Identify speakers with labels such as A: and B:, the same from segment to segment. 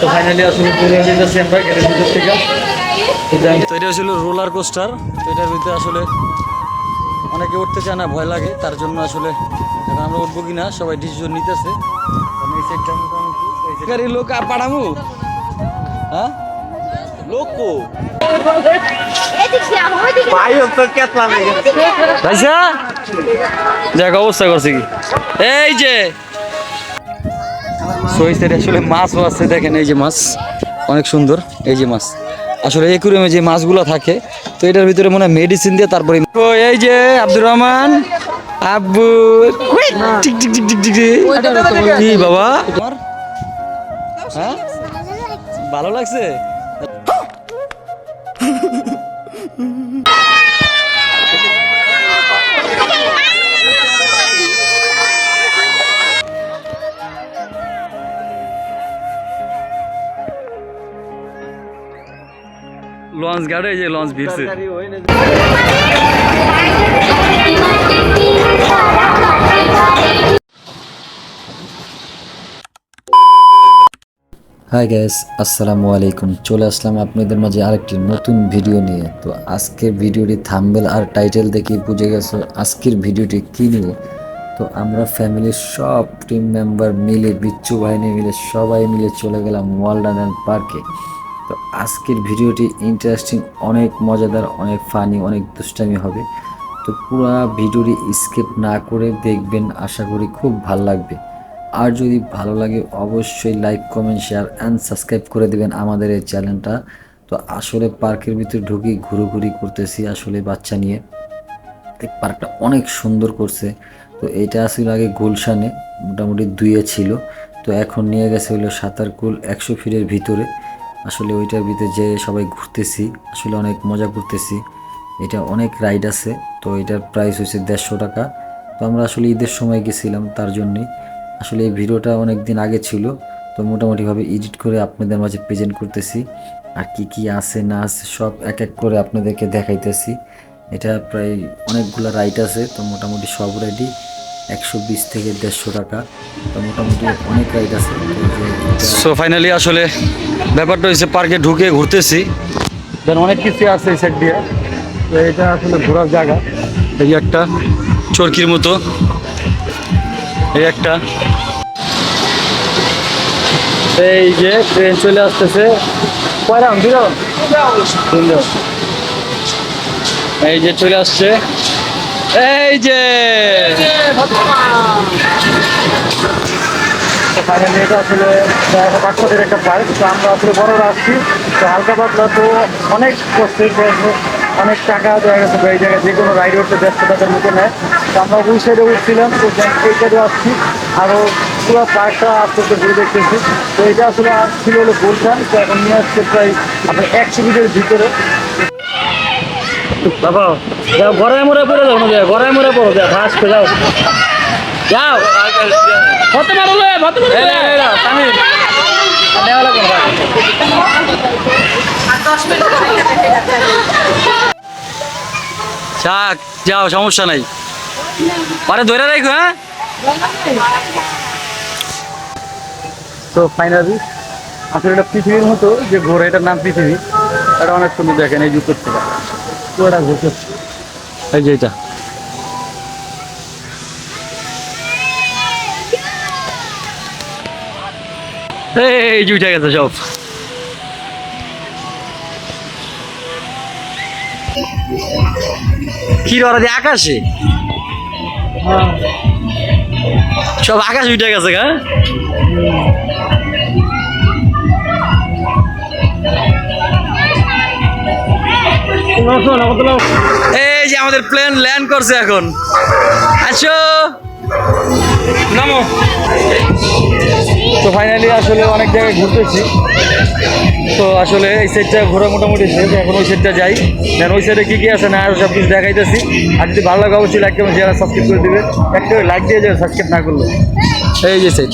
A: তো ফাইনালি আসলে ঘুরে যেতেছি আমরা গেটের ভিতর থেকে। তো এটা ছিল রোলার কোস্টার তো এটার ভিতরে আসলে অনেকে উঠতে চায় না ভয় লাগে তার জন্য আসলে এখন আমরা উঠবো কিনা সবাই ডিসিশন নিতেছে। আমি এই সাইডটা গাড়ি লোক আর পাঠামু হ্যাঁ? লোক কো? ভাইসা? দেখ অবস্থা করছে কি? এই যে সইসের আসলে মাছও আছে দেখেন এই যে মাছ অনেক সুন্দর এই যে মাছ। আসলে একুরিয়ামে যে মাছগুলো থাকে তো এটার ভিতরে মনে হয় মেডিসিন দিয়ে তারপরে এই যে আব্দুর রহমান। আব্বু tick tick tick tick tick টিক। কি বাবা? হ্যাঁ? ভালো লাগছে? লঞ্চ গাড়ে এই যে লঞ্চ ভিড়ছে।
B: হাই গ্যাস আসসালামু আলাইকুম। চলে আসলাম আপনাদের মাঝে আরেকটি নতুন ভিডিও নিয়ে। তো আজকের ভিডিওটি থাম্বেল আর টাইটেল দেখে বুঝে গেছো আজকের ভিডিওটি কী নিয়ে। তো আমরা ফ্যামিলির সব টিম মেম্বার মিলে বিচ্ছু বাহিনী মিলে সবাই মিলে চলে গেলাম ওয়ালডান অ্যান্ড পার্কে। তো আজকের ভিডিওটি ইন্টারেস্টিং অনেক মজাদার, অনেক ফানি অনেক দুষ্টামি হবে। তো পুরো ভিডিওটি স্কিপ না করে দেখবেন, আশা করি খুব ভালো লাগবে। আর যদি ভালো লাগে, অবশ্যই like comment share and subscribe করে দেবেন আমাদের এই চ্যানেলটা তো আসলে পার্কের ভিতরে ঢুকি, ঘুরোঘুরি করতেছি আসলে বাচ্চা নিয়ে। এই পার্কটা অনেক সুন্দর করছে। তো এটা আসলে আগে গুলশানে, মোটামুটি দুইয়ে ছিল। তো এখন নিয়ে গেছে হলো সাঁতারকুল একশো ফিটের ভিতরে। আসলে ওইটার ভিতরে যে সবাই ঘুরতেছি, আসলে অনেক মজা করতেছি। এটা অনেক রাইড আছে, তো এটার প্রাইস হয়েছে দেড়শো টাকা। তো আমরা আসলে ঈদের সময় গেছিলাম তার জন্যই। আসলে এই ভিডিওটা অনেক দিন আগে ছিল, তো মোটামুটিভাবে এডিট করে আপনাদের মাঝে প্রেজেন্ট করতেছি। আর কি কি আছে, না আছে, সব এক এক করে আপনাদেরকে দেখাইতেছি। এটা প্রায় অনেকগুলো রাইড আছে, তো মোটামুটি সব রাইডই একশো বিশ থেকে দেড়শো টাকা। তো মোটামুটি অনেক রাইড আছে।
A: সো ফাইনালি আসলে ব্যাপারটা হচ্ছে পার্কে ঢুকে ঘুরতেছি। দেন অনেক কিছু আছে এই সাইড দিয়ে। তো এটা আসলে ঘোরার জায়গা। এই একটা চরকির মতো। এই একটা। এই যে ট্রেন চলে আসতেছে। কয় রাউন্ড দুই রাউন্ড এই যে চলে আসছে। এই যে। ফাইনালি এটা আসলে বাচ্চাদের একটা পার্ক তো আমরা আসলে বড়রা আসছি তো হালকা পাতলা তো অনেক কষ্টে অনেক টাকা দেওয়া গেছে এই জায়গায় যে কোনো রাইড উঠতে দেড়শো টাকার মতো নেয় তো আমরা ওই সাইডে উঠছিলাম তো এই সাইডে আসছি। আরও পুরো পার্কটা আস্তে আস্তে ঘুরে দেখতেছি। তো এটা আসলে ছিল হলো গুলশান তো এখন নিয়ে আসছে প্রায় আপনার একশো মিটারের ভিতরে। বাবা যাও গড়ায় মরে পড়ে যাও না গড়ায় মরে পড়ো যাও ভাস করে যাও। যাও। কত মারলে কত মারলে তামিল নেওয়া লাগবে যাক যাও সমস্যা নাই। পরে ধরে রাখো হ্যাঁ? তো ফাইনালি আসলে এটা পৃথিবীর মতো যে ঘোরে এটার নাম পৃথিবী এটা অনেক সুন্দর দেখেন এই জুতোর থেকে পুরোটা ঘুরতে এই যে এটা। এই যে উঠে গেছে সব। কি ওরা দিয়ে আকাশে? সব আকাশ উঠে গেছে হ্যাঁ এই যে আমাদের প্লেন ল্যান্ড করছে এখন। আসো। নামো। তো ফাইনালি আসলে অনেক জায়গায় ঘুরতেছি। তো আসলে এই সাইডটা ঘোরা মোটামুটি শেষ এখন ওই সাইডটা যাই। দেন ওই সাইডে কী কী আছে না সব কিছু দেখাইতেছি। আর যদি ভালো লাগে অবশ্যই লাইক করবেন যারা সাবস্ক্রাইব করে দিবে একটা লাইক দিয়ে যাবে সাবস্ক্রাইব না করলে। এই যে সাইড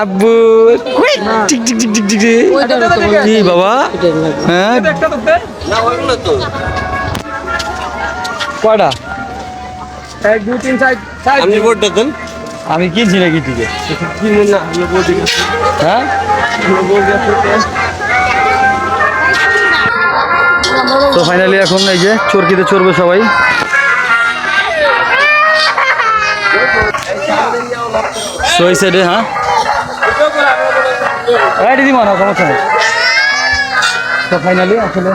A: আব্বু। কি বাবা? হ্যাঁ? কয়টা?
C: এক দুই তিন চার চার
A: আপনি ভোটটা দেন। আমি
C: আমরা বলতে
A: হ্যাঁ? তো ফাইনালি এখন এই যে চরকিতে চড়বে সবাই। তো এই সাইডে হ্যাঁ? এই দিদি মানা সমস্যা নেই তো ফাইনালি আসলে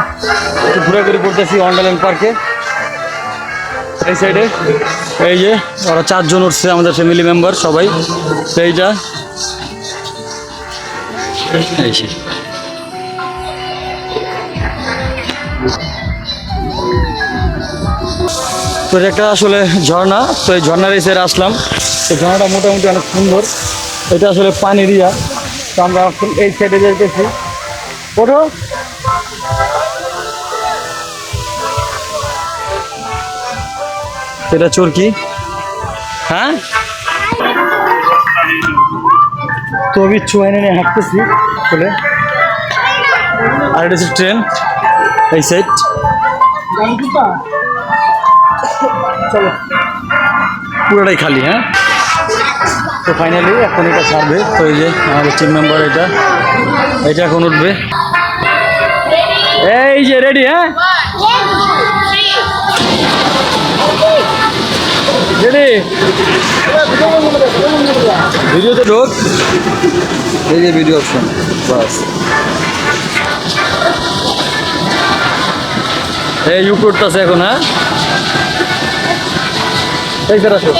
A: একটু ঘুরে ঘুরে পড়তেছি ওয়ান্ডারল্যান্ড পার্কে এই সাইডে এই যে ওরা চারজন উঠছে আমাদের ফ্যামিলি মেম্বার সবাই। এইটা। এই সে। তো এটা একটা আসলে ঝর্ণা। তো এই ঝর্ণার সাইডে আসলাম। তো ঝর্ণাটা মোটামুটি অনেক সুন্দর। এটা আসলে পান এরিয়া তো আমরা এই সাইডে যাইতেছি। ওঠো। এটা চোরকি হ্যাঁ? তো আমি চুয়াইনে নিয়ে হাঁটতেছি চলে। আর এটা ট্রেন। এই সাইড পুরোটাই খালি হ্যাঁ? তো ফাইনালি এখন এটা ছাড়বে। তো এই যে আমাদের টিম মেম্বার এটা এটা এখন উঠবে। এই যে রেডি হ্যাঁ? রেডি ভিডিওতে ঢোক। এই যে ভিডিও অপশন বাস। এই ইউ করতেছে এখন হ্যাঁ? এই আসো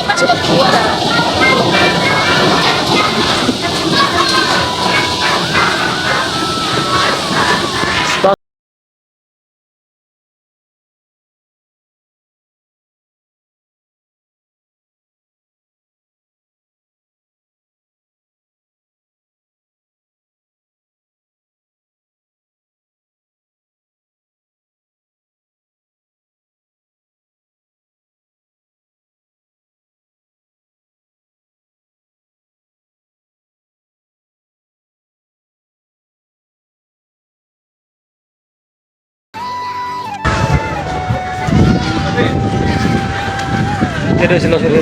A: এটা ছিল আসলে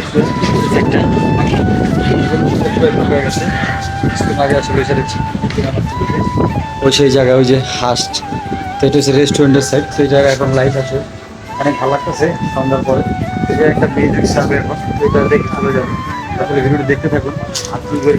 A: একটা আগে আসলে ওই সেই জায়গায় ওই যে হাস্ট তো এটা হচ্ছে রেস্টুরেন্টের সাইড সেই জায়গায় এখন লাইট আছে। অনেক ভালো লাগতেছে সন্ধ্যার পরে। এটা একটা মিউজিক সার্ভে এখন এটা দেখে চলে যাবে আসলে ভিডিওটা দেখতে থাকুন। আর তুই বের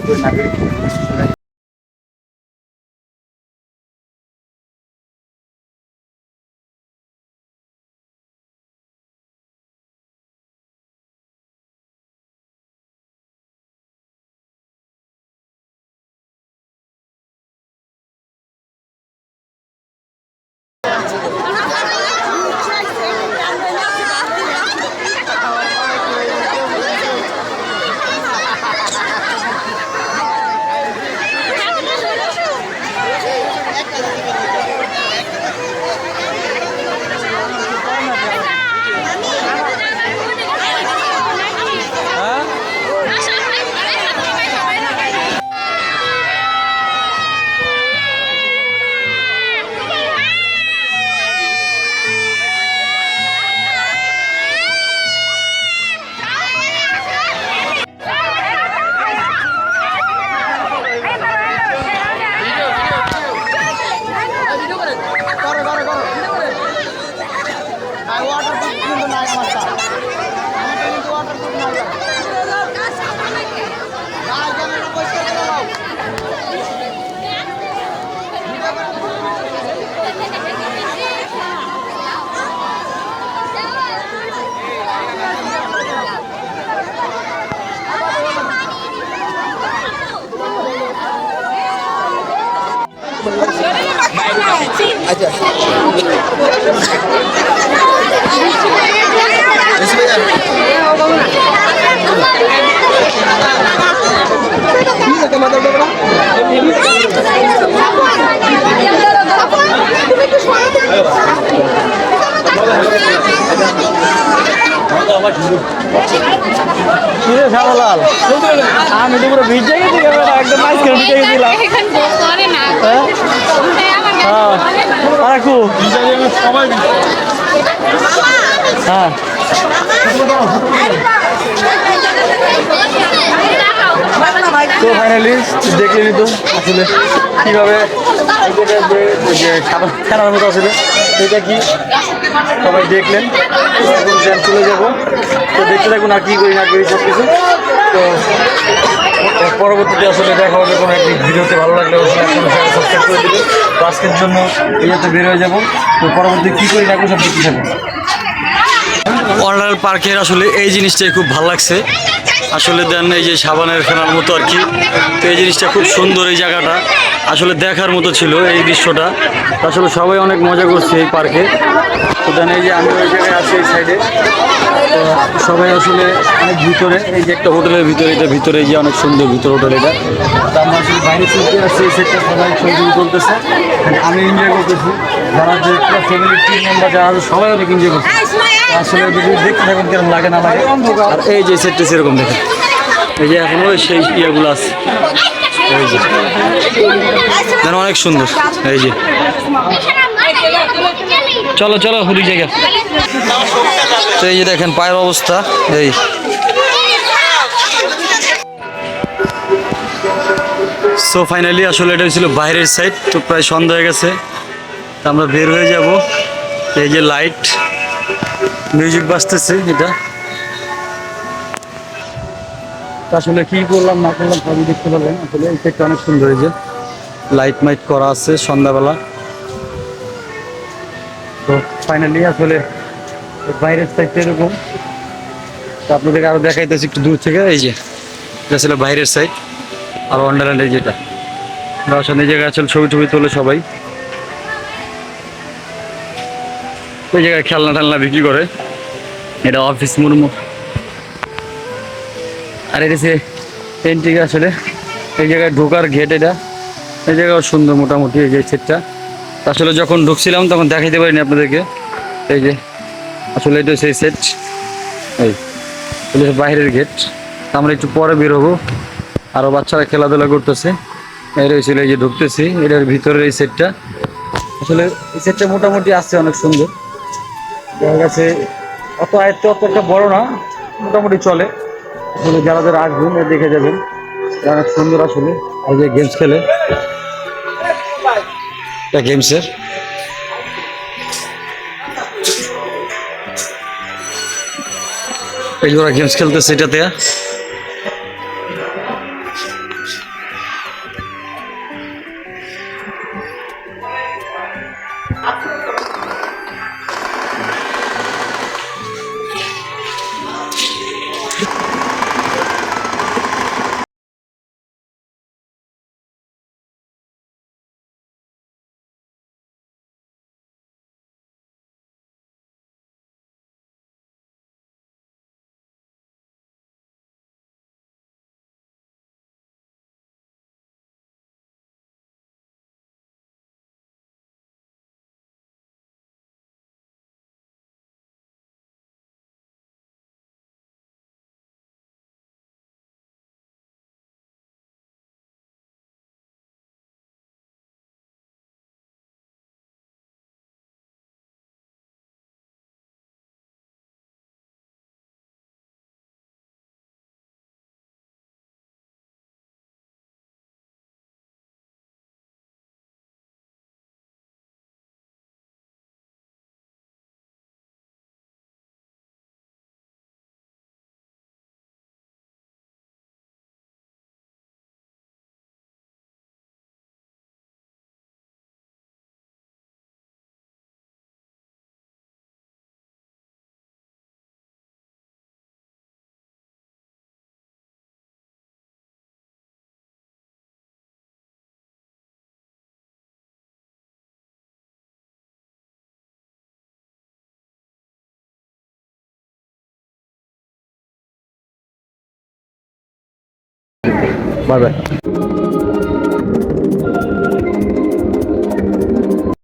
A: কিরে
C: শ্যামলাল আমি তো পুরো ভিজে গেছি একদম মাঝখানে ঢুকে গেছিলাম
D: বস
C: হ্যাঁ? হ্যাঁ আরেকু হ্যাঁ। তো ফাইনালি দেখলেনি তো আসলে কীভাবে ফেরার মতো সবাই দেখলেন। যাব। তো দেখতে থাকুন আর কী করি না করি সব কিছু তো পরবর্তীতে আসলে দেখা হবে কোনো একটি ভিডিওতে। ভালো লাগলে অবশ্যই সাবস্ক্রাইব করে দেবেন। তো আজকের জন্য এই যাতে বের হয়ে যাব। তো পরবর্তী কী করি না সব দেখতে থাকব
A: অর্ডার পার্কের আসলে এই জিনিসটাই খুব ভালো লাগছে। আসলে দেন এই যে সাবানের ফেনার মতো আর কি। তো এই জিনিসটা খুব সুন্দর এই জায়গাটা। আসলে দেখার মতো ছিল এই দৃশ্যটা। আসলে সবাই অনেক মজা করছে এই পার্কে। তো দেন এই যে আমি ওই জায়গায় আছি এই সাইডে তো সবাই আসলে অনেক ভিতরে, এই যে একটা হোটেলের ভিতরে, এটা ভিতরে যে অনেক সুন্দর ভিতর হোটেল এটা। তো আমরা আসলে বাইরে চলতে আসছি, এই সেটটা সবাই ছবি তুলতেছে আমি এনজয় করতেছি। যারা যে ফ্যামিলি টিম মেম্বার যারা আছে, সবাই অনেক এনজয় করছে। আসলে দেখতে থাকুন কেরকম লাগে না লাগে। আর এই যে সেটটা সেরকম এই যে এখনও সেই ইয়েগুলো আছে। অনেক সুন্দর। এই যে। চলো চলো হুলি জায়গা। তো এই যে দেখেন, পায়ের অবস্থা। এই। সো ফাইনালি আসলে এটা ছিল বাইরের সাইড তো প্রায় সন্ধ্যা হয়ে গেছে। আমরা বের হয়ে যাব। এই যে লাইট মিউজিক বাজতেছে এটা। আসলে কি করলাম, না করলাম, সবই দেখতে পারবেন আসলে সাইডটা অনেক সুন্দর হয়েছে লাইট মাইট করা আছে সন্ধ্যাবেলা। তো ফাইনালি আসলে বাইরের সাইডটা এরকম। তো আপনাদেরকে আরও দেখাইতেছি একটু দূর থেকে, এই যে ছিল বাইরের সাইড আর ওয়ান্ডারল্যান্ড এই যেটা। দর্শন এই জায়গায় আসলে ছবি টবি তোলে সবাই। ওই জায়গায় খেলনা টেলনা বিক্রি করে। এটা অফিস মুরমু। আর এটা সে এন্ট্রিকে আসলে এই জায়গায় ঢোকার গেট এটা, এই জায়গায় সুন্দর মোটামুটি এই যে সেটটা আসলে যখন ঢুকছিলাম তখন দেখাইতে পারিনি আপনাদেরকে। এই যে, আসলে এটা সেই সেট এই বাইরের গেট আমরা একটু পরে বের হব আরও বাচ্চারা খেলাধুলা করতেছে। এই রয়েছিল এই যে ঢুকতেছি। এটার ভিতরের এই সেটটা আসলে এই সেটটা মোটামুটি আসছে অনেক সুন্দর। দেখা গেছে, অত আয়ত্ত অত একটা বড় না, মোটামুটি চলে। আসলে যারা যারা আসবেন দেখে যাবেন। অনেক সুন্দর আসলে আর যে গেমস খেলে। গেমসের এই গেমস খেলতেছে এটাতে Bye bye.